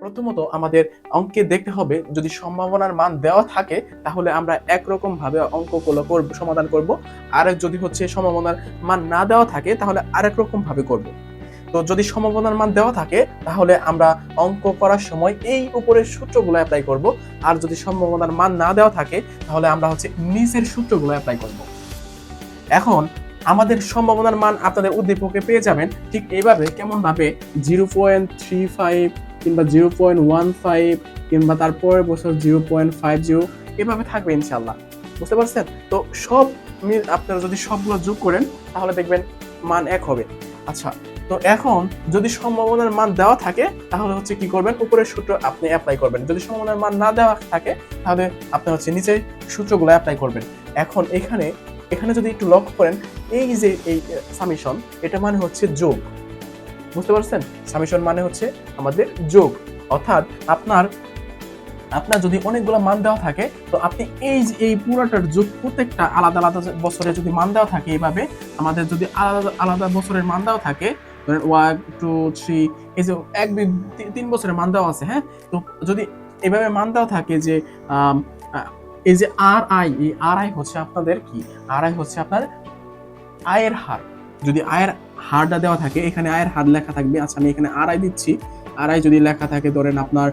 প্রথমত আমাদের অঙ্কে দেখতে হবে, যদি সম্ভাবনার মান দেওয়া থাকে, তাহলে আমরা একরকম ভাবে অঙ্কগুলো করব সমাধান করব। আর যদি হচ্ছে সম্ভাবনার মান না দেওয়া থাকে, তাহলে আরেক রকম ভাবে করব। তো যদি সম্ভাবনার মান দেওয়া থাকে, তাহলে আমরা অঙ্ক করার সময় এই উপরের সূত্রগুলো অ্যাপ্লাই করব। আর যদি সম্ভাবনার মান না দেওয়া থাকে, তাহলে আমরা হচ্ছে নিচের সূত্রগুলো অ্যাপ্লাই করব। এখন আমাদের সম্ভাবনার মান আপনাদের উদ্দীপকে পেয়ে যাবেন। ঠিক এইভাবে কেমন ভাবে জিরো পয়েন্ট থ্রি ফাইভ কিংবা জিরো পয়েন্ট ওয়ান ফাইভ কিংবা তারপরের বছর জিরো পয়েন্ট ফাইভ জিরো এভাবে থাকবে ইনশাল্লাহ বুঝতে পারছেন? তো সব মিল আপনারা যদি সবগুলো যোগ করেন, তাহলে দেখবেন মান এক হবে। আচ্ছা তো এখন যদি সম্ভাবনার মান দেওয়া থাকে, তাহলে হচ্ছে কি করবেন? উপরের সূত্র আপনি অ্যাপ্লাই করবেন। যদি সম্ভাবনার মান না দেওয়া থাকে, তাহলে আপনি হচ্ছে নিচে সূত্রগুলো অ্যাপ্লাই করবেন। এখন এখানে এখানে যদি একটু লক্ষ্য করেন, এই যে এই সামিশন এটা মানে হচ্ছে যোগ। বুঝতে পারছেন? সামিশন মানে হচ্ছে আমাদের যোগ। অর্থাৎ আপনার আপনার যদি অনেকগুলো মান দেওয়া থাকে, তো আপনি এই এই পুরোটার যোগ প্রত্যেকটা আলাদা আলাদা বছরে যদি মান দেওয়া থাকে এইভাবে আমাদের যদি আলাদা আলাদা বছরের মান দেওয়া থাকে, ধরেন ওয়ান টু থ্রি এই যে এক দুই তিন- বছরের মান দেওয়া আছে হ্যাঁ? তো যদি এভাবে মান দেওয়া থাকে যে এই যে আর আই এই আর আই হচ্ছে আপনাদের কি? আর আই হচ্ছে আপনার আয়ের হার। যদি আয়ের হারটা দেওয়া থাকে, এখানে আয়ের হার লেখা থাকবে। আচ্ছা আমি এখানে আর আই দিচ্ছি। আর আই যদি লেখা থাকে, ধরেন আপনার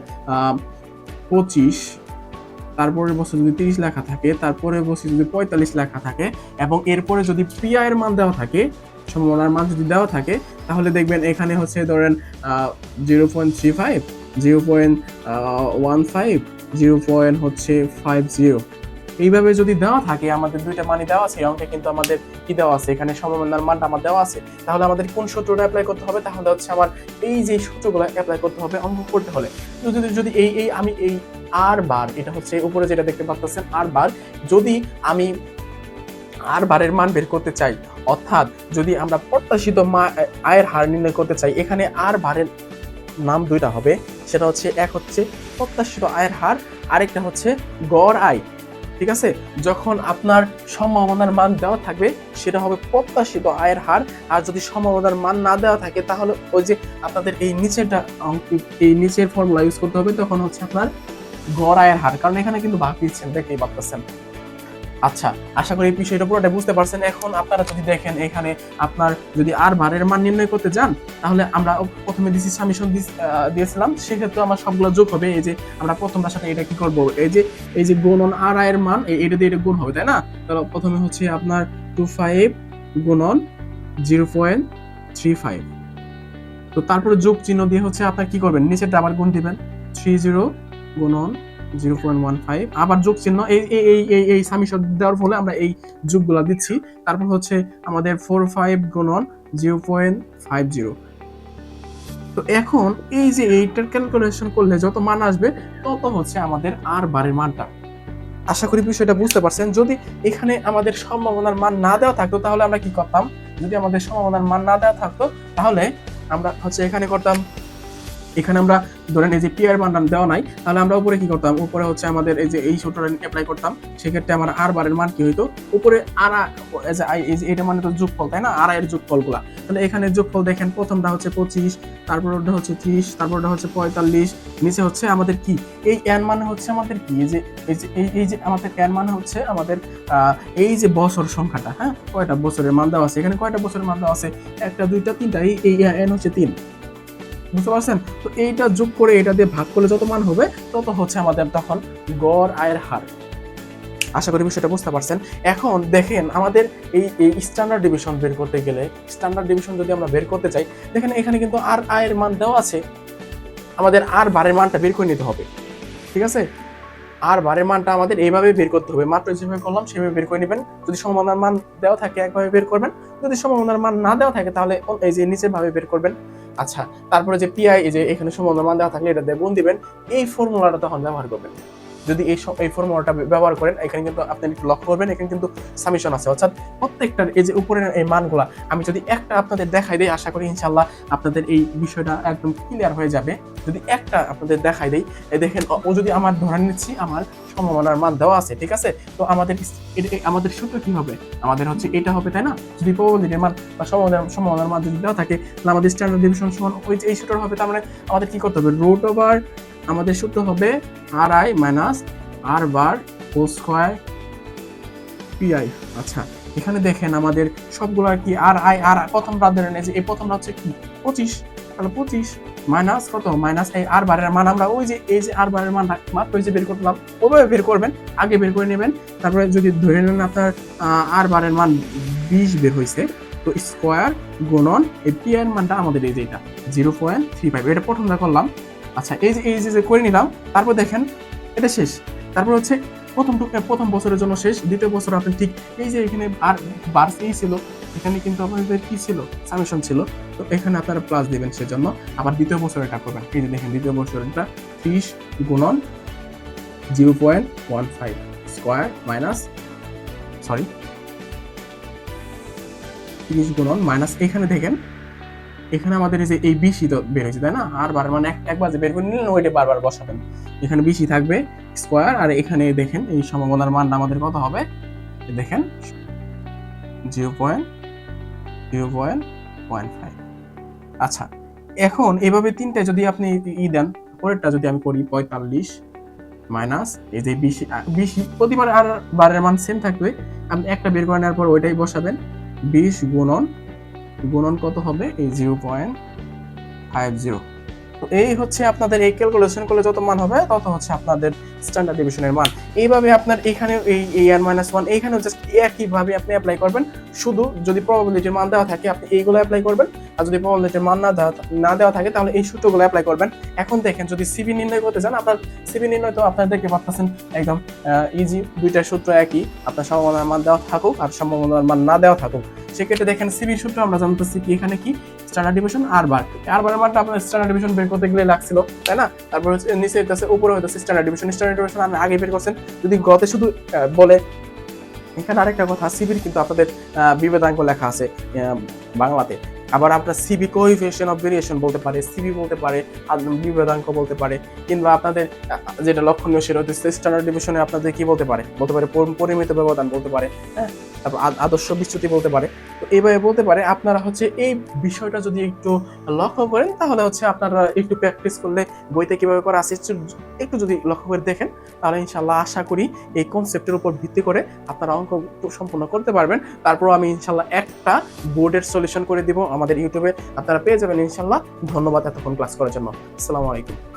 পঁচিশ, তারপরের বছর যদি তিরিশ লেখা থাকে, তারপরের বছর যদি পঁয়তাল্লিশ লেখা থাকে, এবং এরপরে যদি পিআই এর মান দেওয়া থাকে, সম্ভাবনার মান যদি দেওয়া থাকে, তাহলে দেখবেন এখানে হচ্ছে ধরেন zero point three five, zero point one five, zero point হচ্ছে ফাইভ জিরো। এইভাবে যদি দেওয়া থাকে, আমাদের দুইটা মানি দেওয়া আছে অঙ্কে কিন্তু আমাদের কি দেওয়া আছে? এখানে সম্ভাবনার মানটা আমার দেওয়া আছে। তাহলে আমাদের কোন সূত্রটা অ্যাপ্লাই করতে হবে? তাহলে হচ্ছে আমার এই যে সূত্রগুলো অ্যাপ্লাই করতে হবে, অঙ্ক করতে হলে। যদি যদি এই এই আমি এই আর বার এটা হচ্ছে উপরে যেটা দেখতে পাচ্ছেন আর বার যদি আমি আর বারের মান বের করতে চাই, অর্থাৎ যদি আমরা প্রত্যাশিত আয়ের হার নির্ণয় করতে চাই, এখানে আর বারের নাম দুইটা হবে। সেটা হচ্ছে এক হচ্ছে প্রত্যাশিত আয়ের হার, আরেকটা হচ্ছে গড় আয়। ঠিক আছে? যখন আপনার সম্ভাবনার মান দেওয়া থাকবে, সেটা হবে প্রত্যাশিত আয়ের হার। আর যদি সম্ভাবনার মান না দেওয়া থাকে, তাহলে ওই যে আপনাদের এই নিচেরটা এই নিচের ফর্মুলা ইউজ করতে হবে, তখন হচ্ছে আপনার গড় আয়ের হার। কারণ এখানে কিন্তু ভাগ দিচ্ছেন দেখেই পাচ্ছেন আচ্ছা আশা করি এই বিষয়টা পুরোটা বুঝতে পারছেন। এখন আপনারা যদি দেখেন এখানে আপনার যদি আর বারের মান নির্ণয় করতে যান, তাহলে আমরা প্রথমে দিছি সামিশন দিয়েছিলাম। সেক্ষেত্রে আমার সবগুলো যোগ হবে। এই যে আমরা প্রথম সাথে এটা কি করব? এই যে এই যে গুণন আর আয়ের মান এটা দিয়ে এটা গুণ হবে, তাই না? তাহলে প্রথমে হচ্ছে আপনার টু ফাইভ গুণন জিরো পয়েন্ট থ্রি ফাইভ তো তারপরে যোগ চিহ্ন দিয়ে হচ্ছে আপনার কি করবেন? নিচেরটা আবার গুণ দিবেন। থ্রি জিরো গুণন জিরো পয়েন্ট ওয়ান ফাইভ। আবার যোগ চিহ্ন, এই এই এই এই সামিশন দেওয়ার ফলে আমরা এই যোগগুলো দিচ্ছি। তারপর হচ্ছে আমাদের ফোর ফাইভ গুণন জিরো পয়েন্ট ফাইভ জিরো। তো এখন এই যে এইটার ক্যালকুলেশন করলে যত মান আসবে, তত হচ্ছে আমাদের আর বারের মানটা। আশা করি বিষয়টা বুঝতে পারছেন। যদি এখানে আমাদের সম্ভাবনার মান না দেওয়া থাকতো, তাহলে আমরা কি করতাম? যদি আমাদের সম্ভাবনার মান না দেওয়া থাকতো, তাহলে আমরা হচ্ছে এখানে করতাম এখানে আমরা ধরেন এই যে পিআর মানটা দেওয়া নাই, তাহলে আমরা উপরে কি করতাম? উপরে হচ্ছে আমাদের এই যে এই সূত্রটা অ্যাপ্লাই করতাম, সেক্ষেত্রে আমার আর বারের মান কি হইতো? উপরে আর এটা মানে তো যোগফল, তাই না? আর এর যোগফলগুলা। তাহলে এখানে যোগফল দেখেন, প্রথমটা হচ্ছে পঁচিশ তারপর ওটা হচ্ছে ত্রিশ তারপর ওটা হচ্ছে পঁয়তাল্লিশ, নিচে হচ্ছে আমাদের কি? এই এন মানে হচ্ছে আমাদের কি? এই যে এই যে, এই- যে আমাদের এন মানে হচ্ছে আমাদের এই যে বছর সংখ্যাটা হ্যাঁ? কয়টা বছরের মান দেওয়া আছে? এখানে কয়টা বছরের মান দেওয়া আছে? একটা, দুইটা, তিনটা, এই এন হচ্ছে তিন। বুঝতে পারছেন? তো এইটা যোগ করে এটা দিয়ে ভাগ করলে যত মান হবে, তত হচ্ছে আমাদের তখন গড় আয়ের হার। আশা করি বিষয়টা বুঝতে পারছেন। এখন দেখেন আমাদের এই এই স্ট্যান্ডার্ড ডিভিশন বের করতে গেলে স্ট্যান্ডার্ড ডিভিশন যদি আমরা বের করতে চাই, দেখেন এখানে কিন্তু আর আয়ের মান দেওয়া আছে। আমাদের আর বারের মানটা বের করে নিতে হবে। ঠিক আছে? আর বারের মানটা আমাদের এইভাবে বের করতে হবে। মাত্র যেভাবে করলাম, সেভাবে বের করে নেবেন। যদি সম্ভাবনার মান দেওয়া থাকে, একভাবে বের করবেন। যদি সম্ভাবনার মান না দেওয়া থাকে, তাহলে এই যে নিচের ভাবে বের করবেন। আচ্ছা তারপরে যে পিআই এই যে এখানে সম্বন্ধ মান দেওয়া থাকলে এটা দিয়ে দিবেন, এই ফর্মুলাটা তখন ব্যবহার করবেন। যদি এই এই ফর্মুলাটা ব্যবহার করেন, এখানে কিন্তু আপনি একটু লক্ষ্য করবেন, এখানে কিন্তু সামিশন আছে। অর্থাৎ প্রত্যেকটার এই যে উপরের এই মানগুলা, আমি যদি একটা আপনাদের দেখাই দিই, আশা করি ইনশাল্লাহ আপনাদের এই বিষয়টা একদম ক্লিয়ার হয়ে যাবে। যদি একটা আপনাদের দেখাই দেই দেখেন, ও- যদি আমার ধরে নিচ্ছি, আমার সম্ভাবনার মান দেওয়া আছে, ঠিক আছে? তো আমাদের আমাদের সূত্র কি হবে? আমাদের হচ্ছে এটা হবে, তাই না? যদি প্রবলিটির মান বা সম্ভাবনার সম্ভাবনার মান যদি দেওয়া থাকে, তাহলে আমাদের স্ট্যান্ডার্ড ডিভিশন সমান ওই যে এই সূত্র হবে, তার মানে আমাদের কি করতে হবে? রুট ওভার আমাদের সূত্র হবে R i minus R bar whole square pi আচ্ছা এখানে দেখেন আমাদের সবগুলো আর কি আর আই আর প্রথম রাত ধরে যে এই প্রথম রাত হচ্ছে কি? পঁচিশ। তাহলে পঁচিশ মাইনাস কত? মাইনাস এই আর বারের মান। আমরা ওই যে, এই যে আর বারের মান মাত্র ওই যে বের করলাম, ওভাবে বের করবেন, আগে বের করে নেবেন। তারপরে যদি ধরে নেন আপনার আর বারের মান বিশ বের হয়েছে, তো স্কোয়ার গুণন এই পি এর মানটা আমাদের এই যে এটা জিরো পয়েন্ট থ্রি ফাইভ এটা প্রথমটা করলাম। আচ্ছা এই যে এই যে করে নিলাম, তারপর দেখেন, এটা শেষ। তারপর হচ্ছে প্রথম প্রথম বছরের জন্য শেষ, দ্বিতীয় বছর আপনি ঠিক এই যে এখানে আর বার এই ছিল, এখানে কিন্তু আপনাদের কি ছিল? সামেশন ছিল। তো এখানে আপনারা প্লাস দিবেন সেজন্য। আবার দ্বিতীয় বছর এটা করবেন। এই যে দেখেন, দ্বিতীয় বছরটা ত্রিশ গুণন zero point one five square minus sorry তিরিশ গুণন মাইনাস এখানে দেখেন এখানে আমাদের এই যে, এই বিশি তো বের হয়েছে, তাই না? আর বার মানে এক- একবার যে বের করে নিলেন, ওইটা বারবার বসাবেন। এখানে বিশি থাকবে স্কোয়ার আর এখানে দেখেন, এই সম্ভাবনার মানটা আমাদের কত হবে? দেখেন zero point zero point point five আচ্ছা এখন এভাবে তিনটে যদি আপনি ই দেন, পরেরটা যদি আমি করি পঁয়তাল্লিশ মাইনাস এই যে বিশি বিশি প্রতিবার আর বারের মান সেম থাকবে। আপনি একটা বের করে নেওয়ার পর ওইটাই বসাবেন, বিশ গুণন গুণন কত হবে? এই জিরো পয়েন্ট ফাইভ জিরো তো এই হচ্ছে আপনাদের এই ক্যালকুলেশন করলে যত মান হবে, তত হচ্ছে আপনাদের স্ট্যান্ডার্ড ডিভিশনের মান। এইভাবে আপনার এখানে এই এই মাইনাস ওয়ান এইখানেও জাস্ট একইভাবে আপনি অ্যাপ্লাই করবেন। শুধু যদি প্রবাবিলিটির মান দেওয়া থাকে, আপনি এইগুলো অ্যাপ্লাই করবেন। আর যদি প্রবাবিলিটির মান না দেওয়া না দেওয়া থাকে, তাহলে এই সূত্রগুলো অ্যাপ্লাই করবেন। এখন দেখেন, যদি সিবি নির্ণয় করতে চান, আপনার সিবি নির্ণয় তো আপনার দেখতে পাচ্ছেন, একদম ইজি দুইটা সূত্র একই। আপনার সম্ভাবনার মান দেওয়া থাকুক, আর সম্ভাবনার মান না দেওয়া থাকুক। সেক্ষেত্রে দেখেন সিবির সূত্র আমরা জানতেছি কি, এখানে কি? স্ট্যান্ডার্ড ডিভিশন আর বার আর বারের মানটা আপনার স্ট্যান্ডার্ড ডিভিশন বের করতে গেলে লাগছিল, তাই না? তারপর নিচে হইতেছে, উপরে হইতেছে স্ট্যান্ডার্ড ডিভিশন স্ট্যান্ডার্ড ডিভিশন আপনি আগে বের করছেন। যদি গতে শুধু বলে, এখানে আরেকটা কথা সিবির কিন্তু আপনাদের বিবেদাঙ্ক লেখা আছে বাংলাতে। আবার আপনার সিবি কোইফিশিয়েন্ট অফ ভেরিয়েশন বলতে পারে সিবি বলতে পারে, আর বিবেদাঙ্ক বলতে পারে, কিংবা আপনাদের যেটা লক্ষণীয় সেটা হচ্ছে স্ট্যান্ডার্ড ডিভিশনে আপনাদের কি বলতে পারে? বলতে পারে পরিমিত ব্যবধান বলতে পারে হ্যাঁ? তারপর আদর্শ বিচ্যুতি বলতে পারে। তো এইভাবে বলতে পারে, আপনারা হচ্ছে এই বিষয়টা যদি একটু লক্ষ্য করেন, তাহলে হচ্ছে আপনারা একটু প্র্যাকটিস করলে বইতে কীভাবে করা আছে, একটু যদি লক্ষ্য করে দেখেন, তাহলে ইনশাল্লাহ আশা করি এই কনসেপ্টের উপর ভিত্তি করে আপনারা অঙ্ক সম্পূর্ণ করতে পারবেন। তারপর আমি ইনশাল্লাহ একটা বোর্ডের সলিউশন করে দিব। আমাদের ইউটিউবে আপনারা পেয়ে যাবেন ইনশাল্লাহ ধন্যবাদ এতক্ষণ ক্লাস করার জন্য। আসসালামু আলাইকুম।